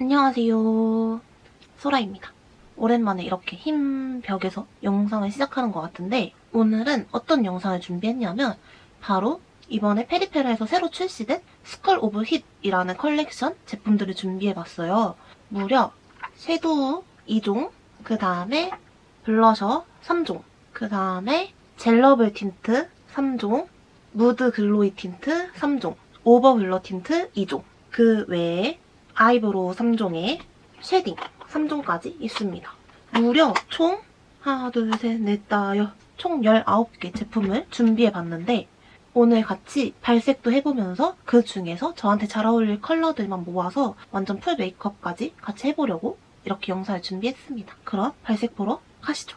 안녕하세요. 소라입니다. 오랜만에 이렇게 흰 벽에서 영상을 시작하는 것 같은데 오늘은 어떤 영상을 준비했냐면 바로 이번에 페리페라에서 새로 출시된 스컬 오브 힛이라는 컬렉션 제품들을 준비해봤어요. 무려 섀도우 2종, 그 다음에 블러셔 3종, 그 다음에 젤러블 틴트 3종, 무드 글로이 틴트 3종, 오버 블러 틴트 2종, 그 외에 아이브로우 3종에 쉐딩 3종까지 있습니다. 무려 총 하나, 둘, 셋, 넷, 다, 여, 총 19개 제품을 준비해봤는데 오늘 같이 발색도 해보면서 그 중에서 저한테 잘 어울릴 컬러들만 모아서 완전 풀 메이크업까지 같이 해보려고 이렇게 영상을 준비했습니다. 그럼 발색 보러 가시죠.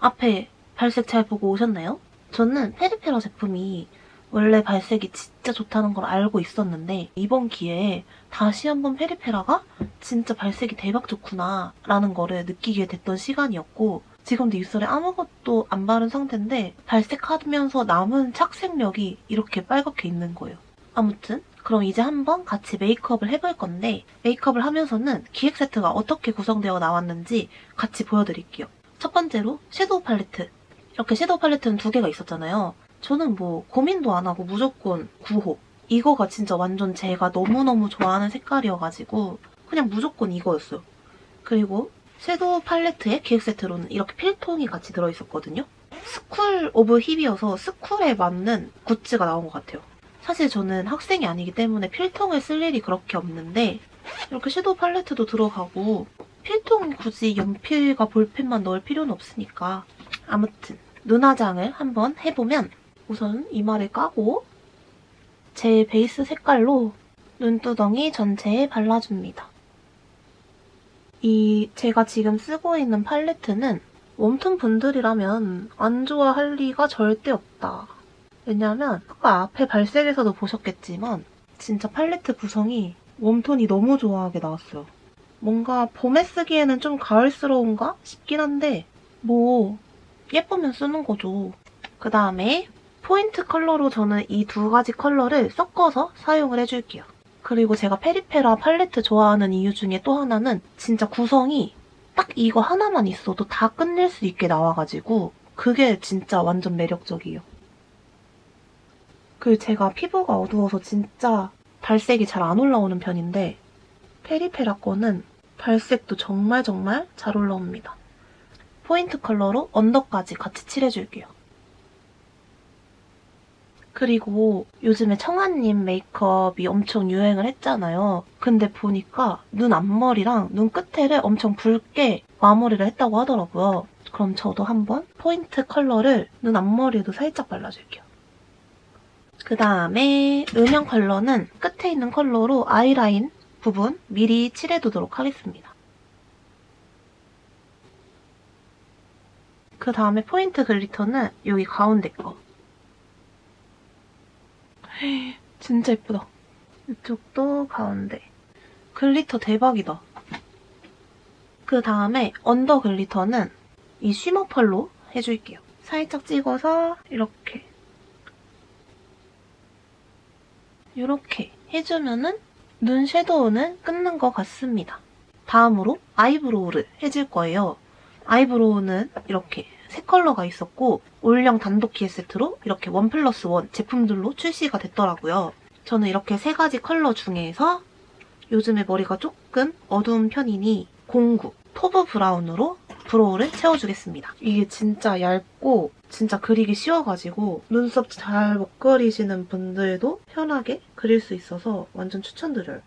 앞에 발색 잘 보고 오셨나요? 저는 페리페라 제품이 원래 발색이 진짜 좋다는 걸 알고 있었는데 이번 기회에 다시 한번 페리페라가 진짜 발색이 대박 좋구나 라는 거를 느끼게 됐던 시간이었고 지금도 입술에 아무것도 안 바른 상태인데 발색하면서 남은 착색력이 이렇게 빨갛게 있는 거예요. 아무튼 그럼 이제 한번 같이 메이크업을 해볼 건데 메이크업을 하면서는 기획 세트가 어떻게 구성되어 나왔는지 같이 보여드릴게요. 첫 번째로 섀도우 팔레트. 이렇게 섀도우 팔레트는 두 개가 있었잖아요. 저는 뭐 고민도 안 하고 무조건 9호. 이거가 진짜 완전 제가 너무너무 좋아하는 색깔이어가지고 그냥 무조건 이거였어요. 그리고 섀도우 팔레트의 기획 세트로는 이렇게 필통이 같이 들어있었거든요. 스쿨 오브 힙이어서 스쿨에 맞는 굿즈가 나온 것 같아요. 사실 저는 학생이 아니기 때문에 필통을 쓸 일이 그렇게 없는데 이렇게 섀도우 팔레트도 들어가고 필통 굳이 연필과 볼펜만 넣을 필요는 없으니까 아무튼 눈화장을 한번 해보면 우선 이마를 까고 제 베이스 색깔로 눈두덩이 전체에 발라줍니다. 이 제가 지금 쓰고 있는 팔레트는 웜톤 분들이라면 안 좋아할 리가 절대 없다. 왜냐면 아까 앞에 발색에서도 보셨겠지만 진짜 팔레트 구성이 웜톤이 너무 좋아하게 나왔어요. 뭔가 봄에 쓰기에는 좀 가을스러운가 싶긴 한데 뭐 예쁘면 쓰는 거죠. 그 다음에 포인트 컬러로 저는 이 두 가지 컬러를 섞어서 사용을 해줄게요. 그리고 제가 페리페라 팔레트 좋아하는 이유 중에 또 하나는 진짜 구성이 딱 이거 하나만 있어도 다 끝낼 수 있게 나와가지고 그게 진짜 완전 매력적이에요. 그리고 제가 피부가 어두워서 진짜 발색이 잘 안 올라오는 편인데 페리페라 거는 발색도 정말 정말 잘 올라옵니다. 포인트 컬러로 언더까지 같이 칠해줄게요. 그리고 요즘에 청아님 메이크업이 엄청 유행을 했잖아요. 근데 보니까 눈 앞머리랑 눈 끝에를 엄청 붉게 마무리를 했다고 하더라고요. 그럼 저도 한번 포인트 컬러를 눈 앞머리에도 살짝 발라줄게요. 그 다음에 음영 컬러는 끝에 있는 컬러로 아이라인 부분 미리 칠해두도록 하겠습니다. 그 다음에 포인트 글리터는 여기 가운데 거. 진짜 예쁘다. 이쪽도 가운데. 글리터 대박이다. 그 다음에 언더 글리터는 이 쉬머 펄로 해줄게요. 살짝 찍어서 이렇게 이렇게 해주면은 눈 섀도우는 끝난 것 같습니다. 다음으로 아이브로우를 해줄 거예요. 아이브로우는 이렇게 세 컬러가 있었고 올영 단독 기획 세트로 이렇게 원 플러스 원 제품들로 출시가 됐더라고요. 저는 이렇게 세 가지 컬러 중에서 요즘에 머리가 조금 어두운 편이니 09 토브 브라운으로 브로우를 채워주겠습니다. 이게 진짜 얇고 진짜 그리기 쉬워가지고 눈썹 잘 못 그리시는 분들도 편하게 그릴 수 있어서 완전 추천드려요.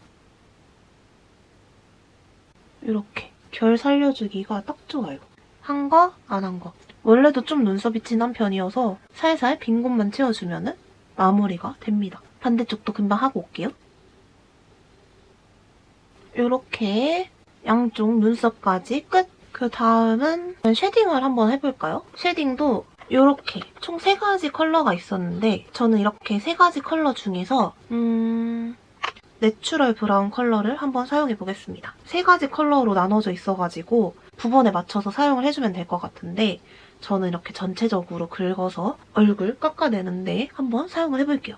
이렇게 결 살려주기가 딱 좋아요. 한 거, 안 한 거. 원래도 좀 눈썹이 진한 편이어서 살살 빈 곳만 채워주면 마무리가 됩니다. 반대쪽도 금방 하고 올게요. 이렇게 양쪽 눈썹까지 끝! 그 다음은 쉐딩을 한번 해볼까요? 쉐딩도 이렇게 총 세 가지 컬러가 있었는데 저는 이렇게 세 가지 컬러 중에서 음... 내추럴 브라운 컬러를 한번 사용해 보겠습니다. 세 가지 컬러로 나눠져 있어가지고 부분에 맞춰서 사용을 해주면 될 것 같은데 저는 이렇게 전체적으로 긁어서 얼굴 깎아내는데 한번 사용을 해볼게요.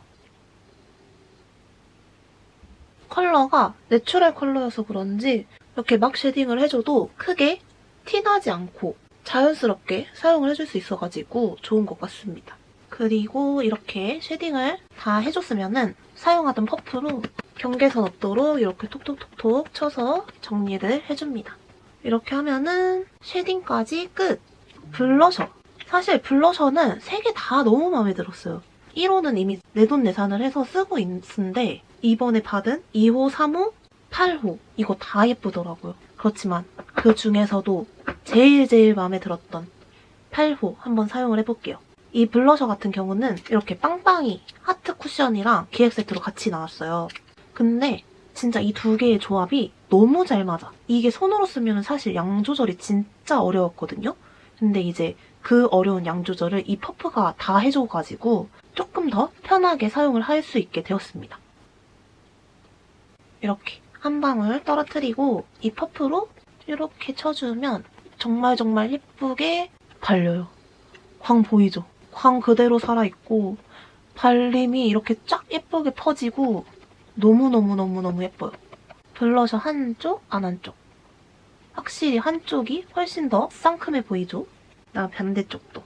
컬러가 내추럴 컬러여서 그런지 이렇게 막 쉐딩을 해줘도 크게 티나지 않고 자연스럽게 사용을 해줄 수 있어가지고 좋은 것 같습니다. 그리고 이렇게 쉐딩을 다 해줬으면 은 사용하던 퍼프로 경계선 없도록 이렇게 톡톡톡톡 쳐서 정리를 해줍니다. 이렇게 하면은 쉐딩까지 끝! 블러셔. 사실 블러셔는 3개 다 너무 마음에 들었어요. 1호는 이미 내돈내산을 해서 쓰고 있는데 이번에 받은 2호, 3호, 8호 이거 다 예쁘더라고요. 그렇지만 그 중에서도 제일 제일 마음에 들었던 8호 한번 사용을 해볼게요. 이 블러셔 같은 경우는 이렇게 빵빵이 하트 쿠션이랑 기획 세트로 같이 나왔어요. 근데 진짜 이 두 개의 조합이 너무 잘 맞아. 이게 손으로 쓰면 사실 양 조절이 진짜 어려웠거든요. 근데 이제 그 어려운 양 조절을 이 퍼프가 다 해줘가지고 조금 더 편하게 사용을 할 수 있게 되었습니다. 이렇게 한 방울 떨어뜨리고 이 퍼프로 이렇게 쳐주면 정말 정말 예쁘게 발려요. 광 보이죠? 광 그대로 살아있고 발림이 이렇게 쫙 예쁘게 퍼지고 너무너무너무너무 예뻐요. 블러셔 한쪽, 안 한쪽. 확실히 한쪽이 훨씬 더 상큼해 보이죠? 나 반대쪽도.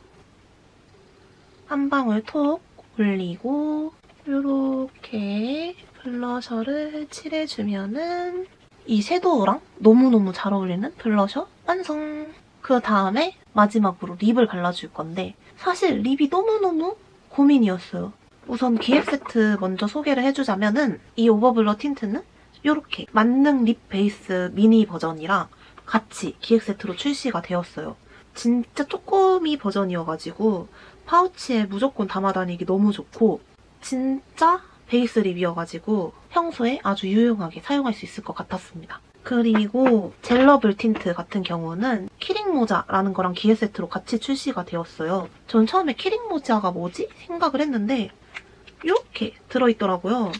한 방울 톡 올리고 이렇게 블러셔를 칠해주면은 이 섀도우랑 너무너무 잘 어울리는 블러셔 완성! 그 다음에 마지막으로 립을 발라줄 건데 사실 립이 너무너무 고민이었어요. 우선 기획 세트 먼저 소개를 해주자면은 이 오버블러 틴트는 이렇게 만능 립 베이스 미니 버전이랑 같이 기획 세트로 출시가 되었어요. 진짜 쪼꼬미 버전이어가지고 파우치에 무조건 담아다니기 너무 좋고 진짜 베이스 립이어가지고 평소에 아주 유용하게 사용할 수 있을 것 같았습니다. 그리고 젤러블 틴트 같은 경우는 키링 모자라는 거랑 기획 세트로 같이 출시가 되었어요. 전 처음에 키링 모자가 뭐지? 생각을 했는데 이렇게 들어있더라고요.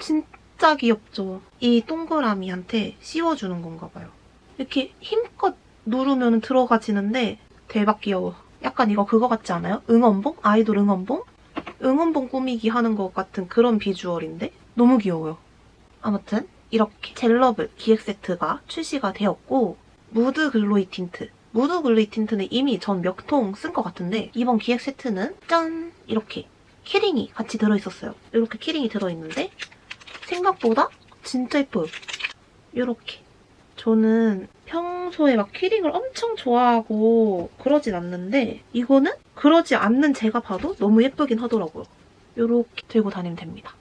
진짜 귀엽죠? 이 동그라미한테 씌워주는 건가 봐요. 이렇게 힘껏 누르면 들어가지는데 대박 귀여워. 약간 이거 그거 같지 않아요? 응원봉? 아이돌 응원봉? 응원봉 꾸미기 하는 것 같은 그런 비주얼인데 너무 귀여워요. 아무튼 이렇게 젤러블 기획 세트가 출시가 되었고 무드 글로이 틴트 무드 글로이 틴트는 이미 전 몇 통 쓴 것 같은데 이번 기획 세트는 짠 이렇게 키링이 같이 들어있었어요. 이렇게 키링이 들어있는데 생각보다 진짜 예뻐요. 이렇게 저는 평소에 막 키링을 엄청 좋아하고 그러진 않는데 이거는 그러지 않는 제가 봐도 너무 예쁘긴 하더라고요. 이렇게 들고 다니면 됩니다.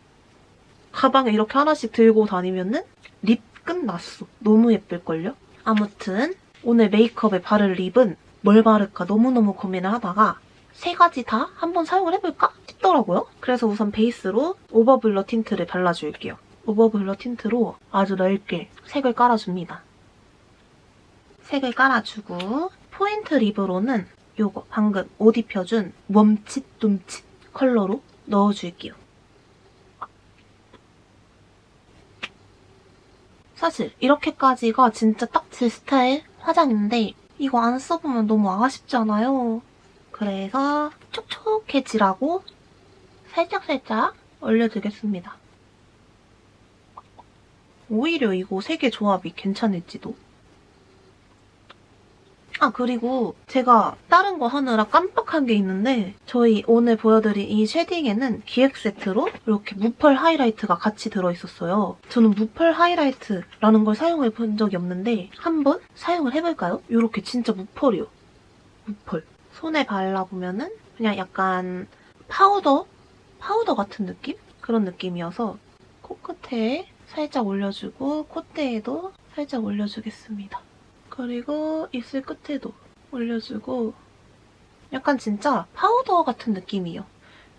가방에 이렇게 하나씩 들고 다니면은 립 끝났어. 너무 예쁠걸요? 아무튼 오늘 메이크업에 바를 립은 뭘 바를까 너무너무 고민을 하다가 세 가지 다 한번 사용을 해볼까 싶더라고요. 그래서 우선 베이스로 오버블러 틴트를 발라줄게요. 오버블러 틴트로 아주 넓게 색을 깔아줍니다. 색을 깔아주고 포인트 립으로는 요거 방금 옷 입혀준 멈칫 둠칫 컬러로 넣어줄게요. 사실 이렇게까지가 진짜 딱 제 스타일 화장인데 이거 안 써보면 너무 아쉽잖아요. 그래서 촉촉해지라고 살짝살짝 올려주겠습니다. 오히려 이거 세 개 조합이 괜찮을지도. 아, 그리고 제가 다른 거 하느라 깜빡한 게 있는데 저희 오늘 보여드린 이 쉐딩에는 기획 세트로 이렇게 무펄 하이라이트가 같이 들어있었어요. 저는 무펄 하이라이트라는 걸 사용해 본 적이 없는데 한번 사용을 해볼까요? 이렇게 진짜 무펄이요. 무펄. 손에 발라보면은 그냥 약간 파우더? 파우더 같은 느낌? 그런 느낌이어서 코끝에 살짝 올려주고 콧대에도 살짝 올려주겠습니다. 그리고 입술 끝에도 올려주고 약간 진짜 파우더 같은 느낌이에요.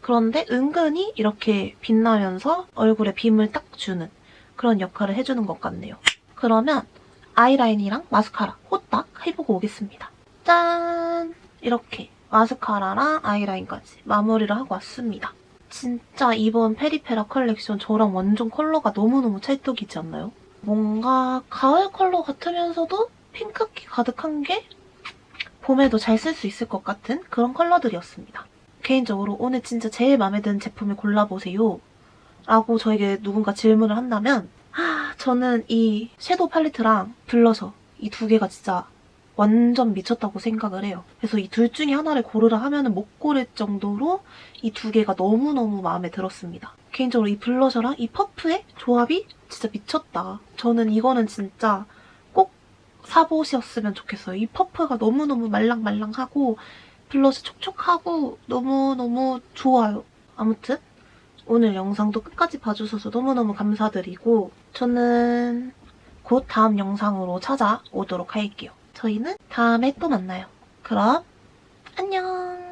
그런데 은근히 이렇게 빛나면서 얼굴에 빔을 딱 주는 그런 역할을 해주는 것 같네요. 그러면 아이라인이랑 마스카라 호딱 해보고 오겠습니다. 짠! 이렇게 마스카라랑 아이라인까지 마무리를 하고 왔습니다. 진짜 이번 페리페라 컬렉션 저랑 완전 컬러가 너무너무 찰떡이지 않나요? 뭔가 가을 컬러 같으면서도 핑크기 가득한 게 봄에도 잘 쓸 수 있을 것 같은 그런 컬러들이었습니다. 개인적으로 오늘 진짜 제일 마음에 드는 제품을 골라보세요. 라고 저에게 누군가 질문을 한다면 아, 저는 이 섀도우 팔레트랑 블러셔 이 두 개가 진짜 완전 미쳤다고 생각을 해요. 그래서 이 둘 중에 하나를 고르라 하면은 못 고를 정도로 이 두 개가 너무너무 마음에 들었습니다. 개인적으로 이 블러셔랑 이 퍼프의 조합이 진짜 미쳤다. 저는 이거는 진짜 꼭 사보셨으면 좋겠어요. 이 퍼프가 너무너무 말랑말랑하고 블러셔 촉촉하고 너무너무 좋아요. 아무튼 오늘 영상도 끝까지 봐주셔서 너무너무 감사드리고 저는 곧 다음 영상으로 찾아오도록 할게요. 저희는 다음에 또 만나요. 그럼 안녕!